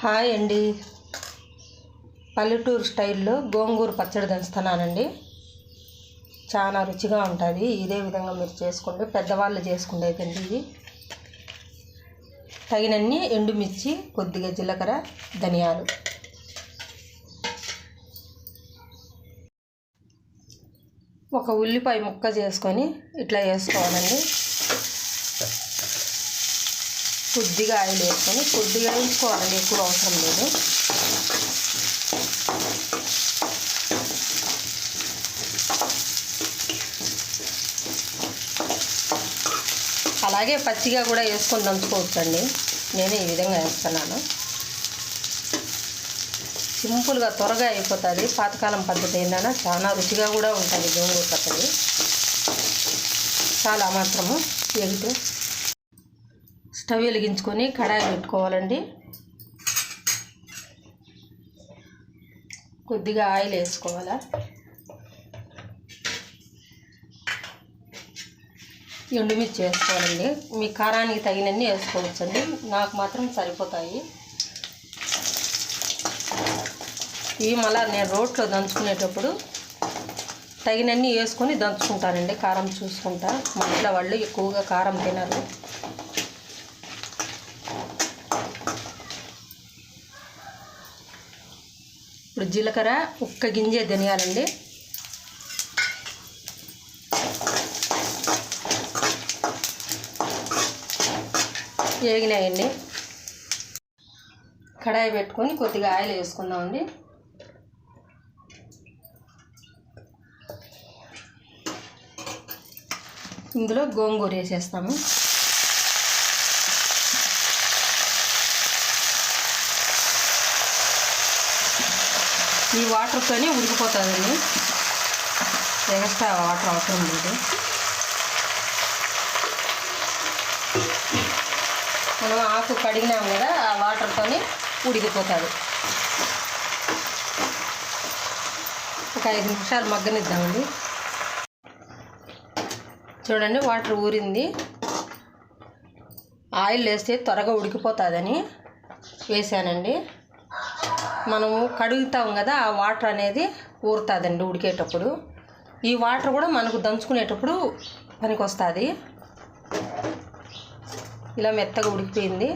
Hi అండి. పల్లెటూరు స్టైల్లో గోంగూర పచ్చడి దంచుతున్నానండి. చాలా రుచిగా ఉంటుంది. ఇదే విధంగా మీరు చేసుకోండి. పెద్దవాళ్ళు చేసుకునేది అండి ఇది. తగినన్ని ఎండుమిర్చి కొద్దిగా జీలకర్ర ధనియాలు. ఒక ఉల్లిపాయ ముక్క చేసుకొని ఇట్లా వేసుకోవాలండి. కొద్దిగా ఆయిల్ వేసుకొని కొద్దిగా వేయించుకోవాలండి ఎక్కువ అవసరం లేదు. అలాగే పచ్చిగా కూడా వేసుకొని దంచుకోవచ్చండి. నేను ఈ విధంగా వేస్తున్నాను. సింపుల్గా త్వరగా అయిపోతుంది. పాతకాలం పద్ధతి ఏంటన్నా చాలా రుచిగా కూడా ఉంటుంది గోంగూర పచ్చడి. చాలా మాత్రము ఎగుతూ స్టవ్ వెలిగించుకొని కడాయి పెట్టుకోవాలండి. కొద్దిగా ఆయిల్ వేసుకోవాలా? ఎండుమిర్చి వేసుకోవాలండి. మీ కారానికి తగినన్ని వేసుకోవచ్చండి. నాకు మాత్రం సరిపోతాయి. ఇవి మళ్ళీ నేను రోట్లో దంచుకునేటప్పుడు తగినన్ని వేసుకొని దంచుకుంటానండి. కారం చూసుకుంటా. మా ఇంట్లో వాళ్ళు ఎక్కువగా కారం తినరు. ఇప్పుడు జీలకర్ర ఒక్క గింజే ధనియాలండి. వేగినాయండి కడాయి పెట్టుకొని కొద్దిగా ఆయిల్ వేసుకుందామండి. ఇందులో గోంగూర వేసేస్తాము. ఈ వాటర్తోనే ఉడికిపోతుందండి. ఎక్స్ట్రా వాటర్ అవసరం లేదు. మనం ఆకు కడిగినాం కదా ఆ వాటర్తోనే ఉడికిపోతుంది. ఒక ఐదు నిమిషాలు మగ్గనిద్దామండి. చూడండి వాటర్ ఊరింది. ఆయిల్ వేస్తే త్వరగా ఉడికిపోతుందని వేసానండి. మనము కడుగుతాం కదా ఆ వాటర్ అనేది ఊరుతుందండి ఉడికేటప్పుడు. ఈ వాటర్ కూడా మనకు దంచుకునేటప్పుడు పనికి వస్తుంది ఇలా మెత్తగా ఉడికిపోయింది.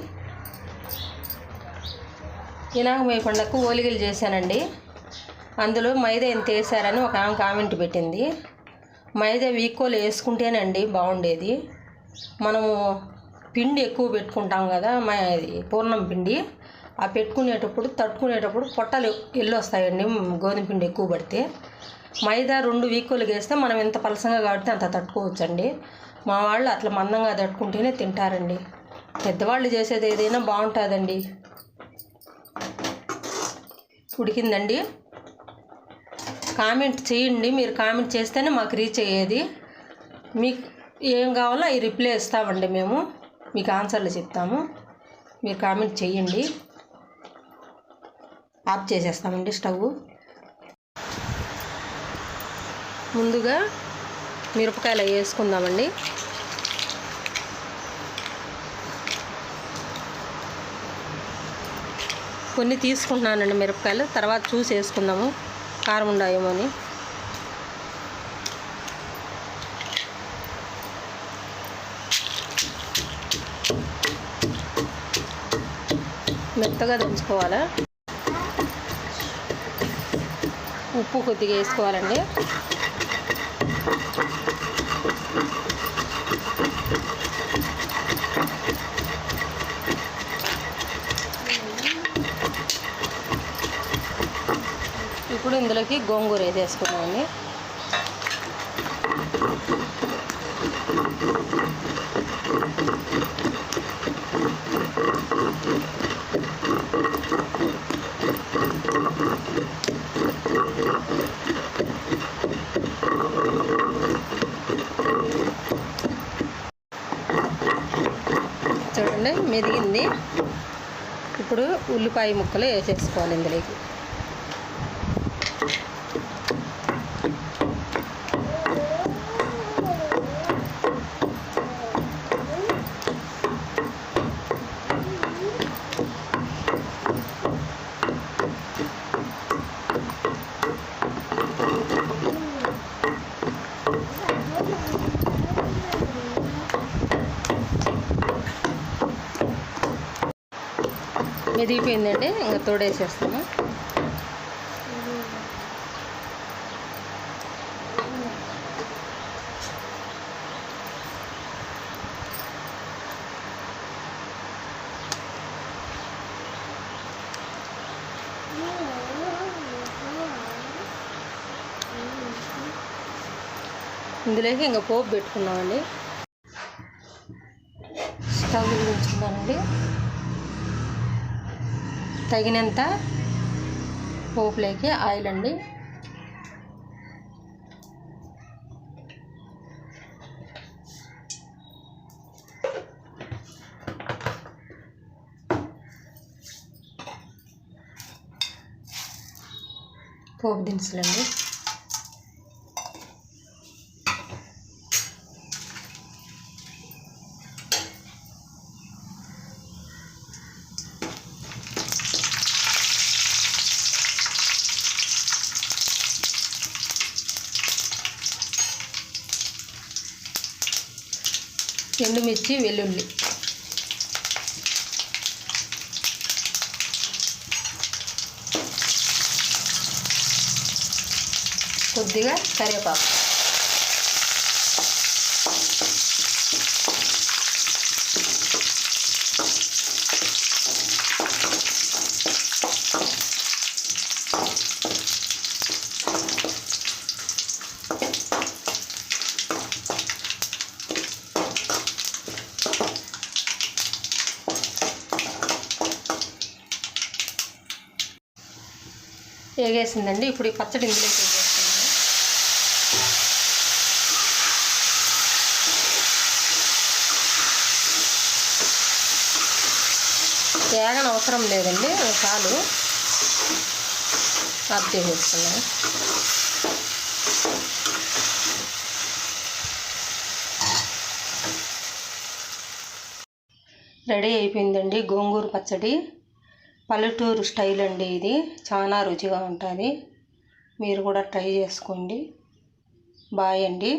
వినాయక పండగకు ఓలిగలు చేశానండి. అందులో మైదా ఎంత వేసారని ఒక ఆమె కామెంట్ పెట్టింది. మైదా వీక్కోలు వేసుకుంటేనండి బాగుండేది. మనము పిండి ఎక్కువ పెట్టుకుంటాం కదా మా పూర్ణం పిండి. ఆ పెట్టుకునేటప్పుడు తట్టుకునేటప్పుడు పొట్టలు ఎల్లు వస్తాయండి గోధుమ పిండి ఎక్కువ పడితే. మైదా రెండు వీకోలుగా వేస్తే మనం ఎంత పలసంగా కాబట్టి అంత తట్టుకోవచ్చండి. మా వాళ్ళు అట్లా మందంగా తట్టుకుంటేనే తింటారండి. పెద్దవాళ్ళు చేసేది ఏదైనా బాగుంటుందండి. ఉడికిందండి. కామెంట్ చేయండి. మీరు కామెంట్ చేస్తేనే మాకు రీచ్ అయ్యేది. మీకు ఏం కావాలో అవి రిప్లై ఇస్తామండి మేము. మీకు ఆన్సర్లు చెప్తాము. మీరు కామెంట్ చేయండి. ఆఫ్ చేసేస్తామండి స్టవ్ ముందుగా మిరపకాయలు వేసుకుందామండి. కొన్ని తీసుకుంటున్నానండి మిరపకాయలు తర్వాత చూసి వేసుకుందాము. కారం ఉండాయేమో అని. మెత్తగా దంచుకోవాలా? ఉప్పు కొద్దిగా వేసుకోవాలండి. ఇప్పుడు ఇందులోకి గోంగూర వేసేసుకున్నామండి చూడండి ఇప్పుడు ఉల్లిపాయ ముక్కలు వేసేసుకోవాలి ఇందులోకి. మెదిగిపోయిందండి ఇంకా తోడేసేస్తాము ఇందులోకి ఇంకా పోపు పెట్టుకున్నామండి. స్టవ్ వెలిగించుకున్నానండి తగినంత పోపులోకి ఆయిల్ అండి. పోపు దినుసులండి. ఎండుమిర్చి వెల్లుల్లి. కొద్దిగా కరివేపాకు. వేగేసిందండి ఇప్పుడు ఈ పచ్చడి ఇందులో వేసేస్తున్నాను తేగన అవసరం లేదండి. చాలు. ఆఫ్ చేసేస్తున్నాను. రెడీ అయిపోయిందండి గోంగూర పచ్చడి. పల్లెటూరు స్టైల్ అండి ఇది. చాలా రుచిగా ఉంటుంది. మీరు కూడా ట్రై చేసుకోండి. బాయ్ అండి.